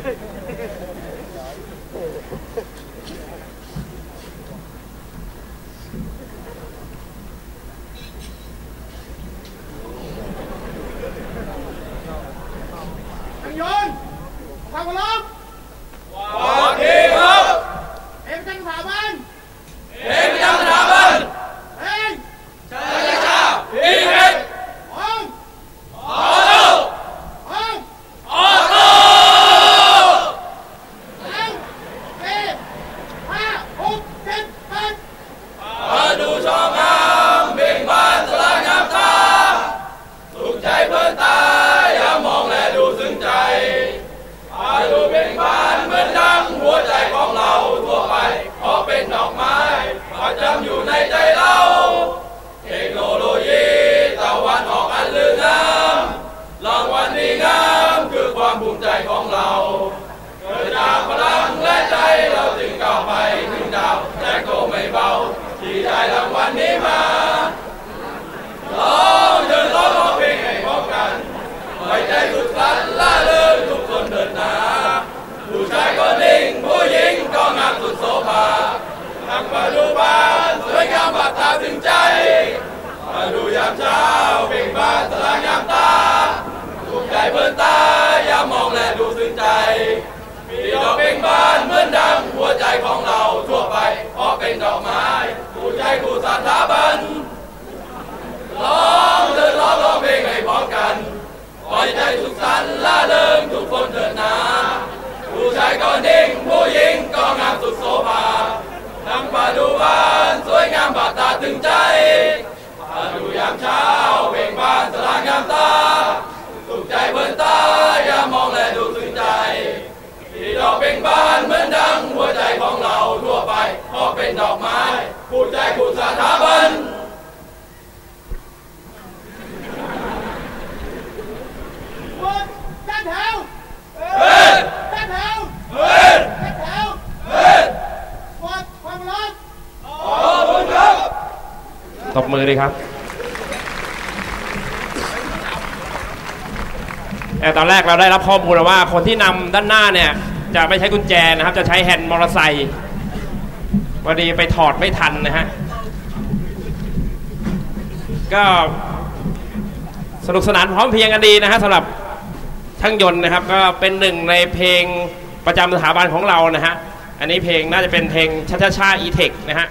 Thank you. สันละเลิงทุกคนเถิดนา ผู้ชายก็นิ่ง ผู้หญิงก็งามสุดโสภานั่งป่าดูบานสวยงามบาดตาตึงใจป่าดูยามเช้าเบ่งบานสลางามตา สุขใจเบินตาอย่ามองและดูซึ้งใจ ที่ดอกเบ่งบานเหมือนดังหัวใจของเราทั่วไปเพราะเป็นดอกไม้คู่ใจคู่สถาบัน หมดตั้งแถว เฮ้ย ตั้งแถว เฮ้ย ตั้งแถว เฮ้ย หมดความรัก ขอบคุณครับ ตบมือเลยครับแต่ตอนแรกเราได้รับข้อมูลมาว่าคนที่นำด้านหน้าเนี่ยจะไม่ใช้กุญแจนะครับ จะใช้แฮนด์มอเตอร์ไซค์พอดีไปถอดไม่ทันนะฮะ ก็สนุกสนานพร้อมเพียงกันดีนะฮะสำหรับช่างยนต์นะครับ ก็เป็นหนึ่งในเพลงประจำสถาบันของเรานะฮะ อันนี้เพลงน่าจะเป็นเพลงชาชาชาอีเทคนะฮะ